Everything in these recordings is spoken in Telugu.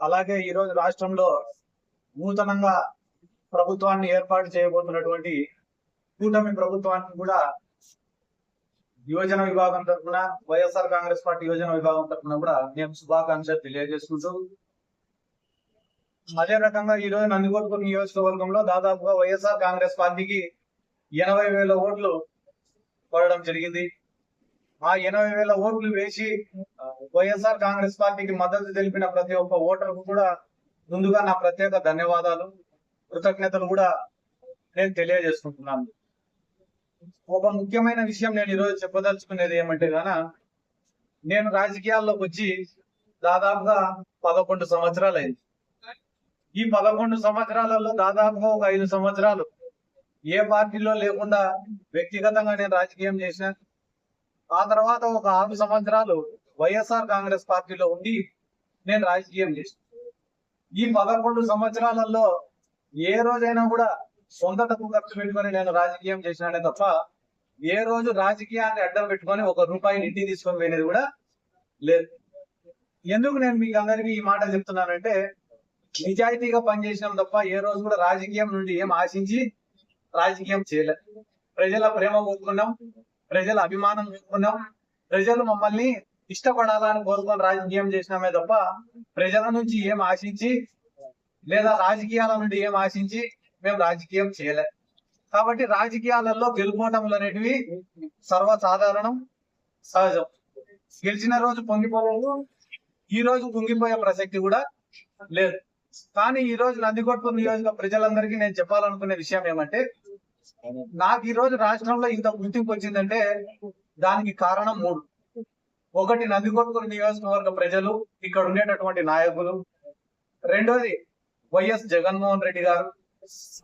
అలాగే ఈ రోజు రాష్ట్రంలో నూతనంగా ప్రభుత్వాన్ని ఏర్పాటు చేయబోతున్నటువంటి కూటమి ప్రభుత్వాన్ని కూడా యువజన విభాగం తరఫున వైఎస్ఆర్ కాంగ్రెస్ పార్టీ యువజన విభాగం తరఫున కూడా నేను శుభాకాంక్షలు తెలియజేసుకుంటూ అదే రకంగా ఈ రోజు నందికొట్కూరు నియోజకవర్గంలో దాదాపుగా వైఎస్ఆర్ కాంగ్రెస్ పార్టీకి ఎనభై వేల ఓట్లు పడడం జరిగింది. ఆ ఎనభై వేల ఓట్లు వేసి వైఎస్ఆర్ కాంగ్రెస్ పార్టీకి మద్దతు తెలిపిన ప్రతి ఒక్క ఓటర్కు కూడా ముందుగా నా ప్రత్యేక ధన్యవాదాలు. కృతజ్ఞతలు కూడా నేను తెలియజేసుకుంటున్నాను. ఒక ముఖ్యమైన విషయం నేను ఈరోజు చెప్పదలుచుకునేది ఏమంటే గాన నేను రాజకీయాల్లోకి వచ్చి దాదాపుగా పదకొండు సంవత్సరాలు అయింది ఈ పదకొండు సంవత్సరాలలో దాదాపుగా ఒక ఐదు సంవత్సరాలు ఏ పార్టీలో లేకుండా వ్యక్తిగతంగా నేను రాజకీయం చేసిన ఆ తర్వాత ఒక ఆరు సంవత్సరాలు వైఎస్ఆర్ కాంగ్రెస్ పార్టీలో ఉండి నేను రాజకీయం చేసిన ఈ పదకొండు సంవత్సరాలలో ఏ రోజైనా కూడా సొంత డబ్బు ఖర్చు పెట్టుకొని నేను రాజకీయం చేసినానే తప్ప ఏ రోజు రాజకీయాన్ని అడ్డం పెట్టుకొని ఒక రూపాయి ఇంటికి తీసుకొని పోయినది కూడా లేదు. ఎందుకు నేను మీకు అందరికీ ఈ మాట చెప్తున్నానంటే నిజాయితీగా పనిచేసినాం తప్ప ఏ రోజు కూడా రాజకీయం నుండి ఏం ఆశించి రాజకీయం చేయలేదు. ప్రజల ప్రేమ కోరుకున్నాం. ప్రజల అభిమానం చూసుకున్నాం ప్రజలు మమ్మల్ని ఇష్టపడాలని కోరుకొని రాజకీయం చేసినామే తప్ప ప్రజల నుంచి ఏం ఆశించి లేదా రాజకీయాల నుండి ఏం ఆశించి మేము రాజకీయం చేయలే. కాబట్టి రాజకీయాలలో గెలుపోటములు అనేటివి సర్వసాధారణం సహజం. గెలిచిన రోజు పొంగిపోలేదు ఈ రోజు కుంగిపోయే ప్రసక్తి కూడా లేదు. కానీ ఈ రోజు నందికొట్కూరు నియోజక ప్రజలందరికీ నేను చెప్పాలనుకునే విషయం ఏమంటే నాకు ఈ రోజు రాష్ట్రంలో ఇంత గుర్తింపు వచ్చిందంటే దానికి కారణం మూడు. ఒకటి నందికొట్కూరు నియోజకవర్గ ప్రజలు ఇక్కడ ఉండేటటువంటి నాయకులు. రెండోది వైఎస్ జగన్మోహన్ రెడ్డి గారు.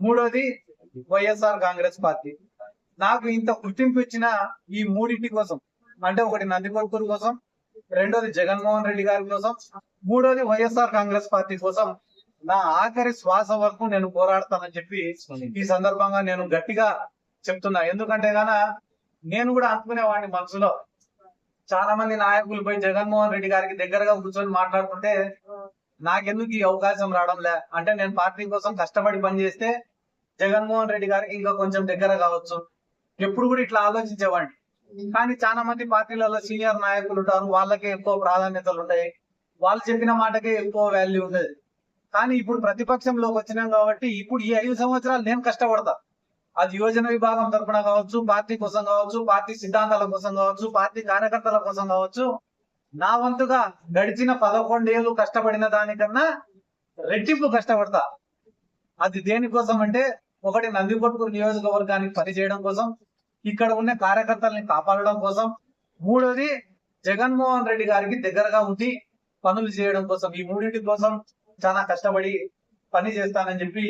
మూడోది వైఎస్ఆర్ కాంగ్రెస్ పార్టీ. నాకు ఇంత గుర్తింపు ఇచ్చిన ఈ మూడింటి కోసం అంటే ఒకటి నందికొట్కూరు కోసం రెండోది జగన్మోహన్ రెడ్డి గారి కోసం మూడోది వైఎస్ఆర్ కాంగ్రెస్ పార్టీ కోసం నా ఆఖరి శ్వాస వరకు నేను పోరాడతానని చెప్పి ఈ సందర్భంగా నేను గట్టిగా చెప్తున్నా. ఎందుకంటే గాన నేను కూడా అనుకునేవాడిని మనసులో. చాలా మంది నాయకులు పోయి జగన్మోహన్ రెడ్డి గారికి దగ్గరగా కూర్చొని మాట్లాడుతుంటే నాకెందుకు ఈ అవకాశం రావడం లే అంటే నేను పార్టీ కోసం కష్టపడి పనిచేస్తే జగన్మోహన్ రెడ్డి గారికి ఇంకా కొంచెం దగ్గర కావచ్చు. ఎప్పుడు కూడా ఇట్లా ఆలోచించేవాడిని. కానీ చాలా మంది పార్టీలలో సీనియర్ నాయకులు ఉంటారు. వాళ్ళకే ఎక్కువ ప్రాధాన్యతలు ఉంటాయి. వాళ్ళు చెప్పిన మాటకే ఎక్కువ వాల్యూ ఉండేది. కానీ ఇప్పుడు ప్రతిపక్షంలోకి వచ్చినాం కాబట్టి ఇప్పుడు ఈ ఐదు సంవత్సరాలు నేను కష్టపడతా. అది యువజన విభాగం తరపున కావచ్చు పార్టీ కోసం కావచ్చు పార్టీ సిద్ధాంతాల కోసం కావచ్చు పార్టీ కార్యకర్తల కోసం కావచ్చు నా వంతుగా గడిచిన పదకొండేళ్ళు కష్టపడిన దానికన్నా రెట్టింపు కష్టపడతా. అది దేనికోసం అంటే ఒకటి నందికొట్కూరు నియోజకవర్గానికి పనిచేయడం కోసం ఇక్కడ ఉన్న కార్యకర్తల్ని కాపాడడం కోసం మూడోది జగన్మోహన్ రెడ్డి గారికి దగ్గరగా ఉండి పనులు చేయడం కోసం ఈ మూడింటి కోసం చాలా కష్టపడి పని చేస్తానని చెప్పి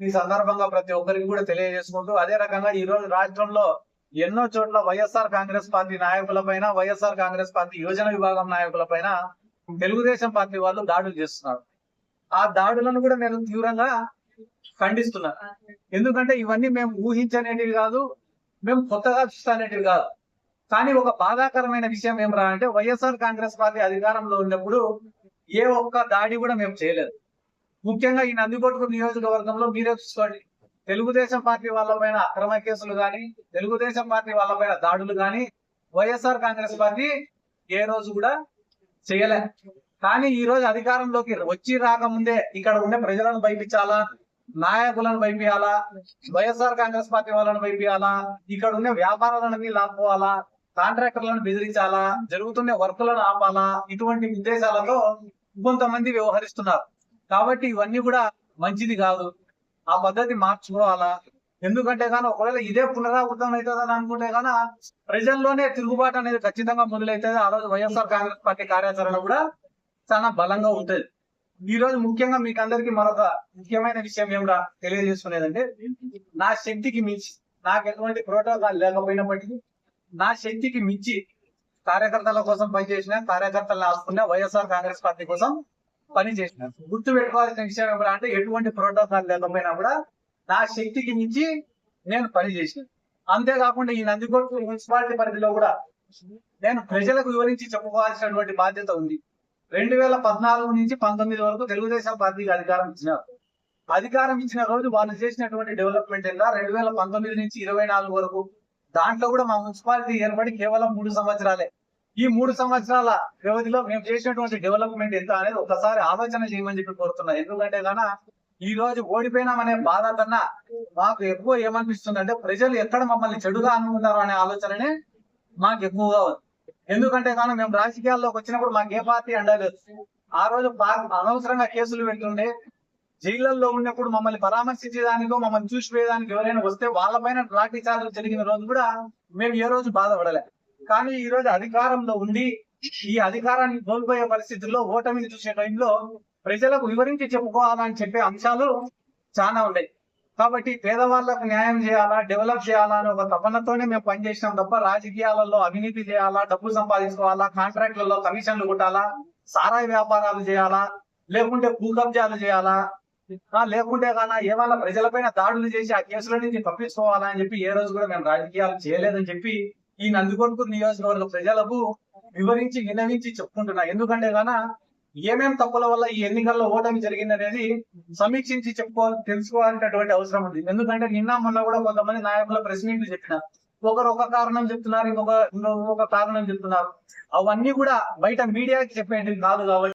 ఈ సందర్భంగా ప్రతి ఒక్కరికి కూడా తెలియజేసుకుంటూ అదే రకంగా ఈ రోజు రాష్ట్రంలో ఎన్నో చోట్ల వైఎస్ఆర్ కాంగ్రెస్ పార్టీ నాయకుల పైన వైఎస్ఆర్ కాంగ్రెస్ పార్టీ యోజన విభాగం నాయకుల పైన తెలుగుదేశం పార్టీ వాళ్ళు దాడులు చేస్తున్నారు. ఆ దాడులను కూడా నేను తీవ్రంగా ఖండిస్తున్నా. ఎందుకంటే ఇవన్నీ మేము ఊహించనేటివి కాదు మేము కొత్తగా చూస్తానేటివి కాదు. కానీ ఒక బాధాకరమైన విషయం ఏమరా అంటే వైఎస్ఆర్ కాంగ్రెస్ పార్టీ అధికారంలో ఉన్నప్పుడు ఏ ఒక్క దాడి కూడా మేము చేయలేదు. ముఖ్యంగా ఈ నందికొట్కూరు నియోజకవర్గంలో మీరే చూసుకోండి. తెలుగుదేశం పార్టీ వాళ్ళపైన అక్రమ కేసులు కానీ తెలుగుదేశం పార్టీ వాళ్ళపైన దాడులు కానీ వైఎస్ఆర్ కాంగ్రెస్ పార్టీ ఏ రోజు కూడా చేయలే. కానీ ఈ రోజు అధికారంలోకి వచ్చి రాకముందే ఇక్కడ ఉండే ప్రజలను భయపించాలా? నాయకులను భయపించాలా? వైఎస్ఆర్ కాంగ్రెస్ పార్టీ వాళ్ళని భయపించాలా? ఇక్కడ ఉండే వ్యాపారాలన్నీ లాక్కోవాలా? కాంట్రాక్టర్లను బెదిరించాలా? జరుగుతున్న వర్కులను ఆపాలా? ఇటువంటి ఉద్దేశాలతో కొంతమంది వ్యవహరిస్తున్నారు. కాబట్టి ఇవన్నీ కూడా మంచిది కాదు. ఆ పద్ధతి మార్చుకోవాలా? ఎందుకంటే కానీ ఒకవేళ ఇదే పునరావృతం అవుతుందని అనుకుంటే కానీ ప్రజల్లోనే తిరుగుబాటు అనేది ఖచ్చితంగా మొదలవుతుంది. ఆ రోజు వైఎస్ఆర్ కాంగ్రెస్ పార్టీ కార్యాచరణ కూడా చాలా బలంగా ఉంటది. ఈ రోజు ముఖ్యంగా మీకు అందరికి మరొక ముఖ్యమైన విషయం ఏమిటా తెలియజేసుకునేదంటే నా శక్తికి మించి నాకు ఎటువంటి ప్రోటోకాల్ లేకపోయినప్పటికీ నా శక్తికి మించి కార్యకర్తల కోసం పనిచేసిన కార్యకర్తలను ఆసుకున్న వైఎస్ఆర్ కాంగ్రెస్ పార్టీ కోసం పని చేసిన. గుర్తు పెట్టుకోవాల్సిన విషయం ఏమిటా అంటే ఎటువంటి ప్రోటోకాల్ లేకపోయినా కూడా నా శక్తికి మించి నేను పని చేసిన. అంతేకాకుండా ఈ నందికొట్టు మున్సిపాలిటీ పరిధిలో కూడా నేను ప్రజలకు వివరించి చెప్పుకోవాల్సినటువంటి బాధ్యత ఉంది. రెండు వేల పద్నాలుగు నుంచి పంతొమ్మిది వరకు తెలుగుదేశం పార్టీకి అధికారం ఇచ్చినారు అధికారం ఇచ్చిన రోజు వాళ్ళు చేసినటువంటి డెవలప్మెంట్ ఎంత రెండు వేల పంతొమ్మిది నుంచి ఇరవై నాలుగు వరకు దాంట్లో కూడా మా మున్సిపాలిటీ ఏర్పడి కేవలం మూడు సంవత్సరాలే. ఈ మూడు సంవత్సరాల వ్యవధిలో మేము చేసినటువంటి డెవలప్మెంట్ ఎంత అనేది ఒకసారి ఆలోచన చేయమని చెప్పి కోరుతున్నా. ఎందుకంటే గాన ఈ రోజు ఓడిపోయినామనే బాధ కన్నా మాకు ఎక్కువ ఏమనిపిస్తుంది అంటే ప్రజలు ఎక్కడ మమ్మల్ని చెడుగా అనుకున్నారు అనే ఆలోచననే మాకు ఎక్కువగా ఉంది. ఎందుకంటే కానీ మేము రాజకీయాల్లోకి వచ్చినప్పుడు మాకు ఏ పార్టీ అండలేదు. ఆ రోజు అనవసరంగా కేసులు పెడుతుండే. జైళ్ళలో ఉన్నప్పుడు మమ్మల్ని పరామర్శించేదానికో మమ్మల్ని చూసిపోయేదానికి ఎవరైనా వస్తే వాళ్ళపైన లాఠీ చార్జ్ జరిగిన రోజు కూడా మేము ఏ రోజు బాధపడలే. కానీ ఈ రోజు అధికారంలో ఉండి ఈ అధికారాన్ని కోల్పోయే పరిస్థితుల్లో ఓటమిని చూసే టైంలో ప్రజలకు వివరించి చెప్పుకోవాలని చెప్పే అంశాలు చాలా ఉన్నాయి. కాబట్టి పేదవాళ్ళకు న్యాయం చేయాలా డెవలప్ చేయాలా అనే ఒక తపనతోనే మేము పనిచేసినాం తప్ప రాజకీయాలలో అవినీతి చేయాలా డబ్బు సంపాదించుకోవాలా కాంట్రాక్టులలో కమిషన్లు కొట్టాలా సారాయి వ్యాపారాలు చేయాలా లేకుంటే భూ కబ్జాలు చేయాలా లేకుంటే కానా ఏమైనా ప్రజలపైన దాడులు చేసి ఆ కేసుల నుంచి తప్పించుకోవాలా అని చెప్పి ఏ రోజు కూడా మేము రాజకీయాలు చేయలేదని చెప్పి ఈ నందికొట్కూరు నియోజకవర్గ ప్రజలకు వివరించి వినవించి చెప్పుకుంటున్నా. ఎందుకంటే గాన ఏమేం తప్పుల వల్ల ఈ ఎన్నికల్లో ఓటమి జరిగింది అనేది సమీక్షించి చెప్పుకోవాలి తెలుసుకోవాలనేటువంటి అవసరం ఉంది. ఎందుకంటే నిన్న మొన్న కూడా కొంతమంది నాయకుల ప్రెస్ మీట్లు చెప్పిన ఒకరు ఒక కారణం చెప్తున్నారు ఇంకొక ఇంకొక కారణం చెప్తున్నారు. అవన్నీ కూడా బయట మీడియాకి చెప్పేది కాదు కాబట్టి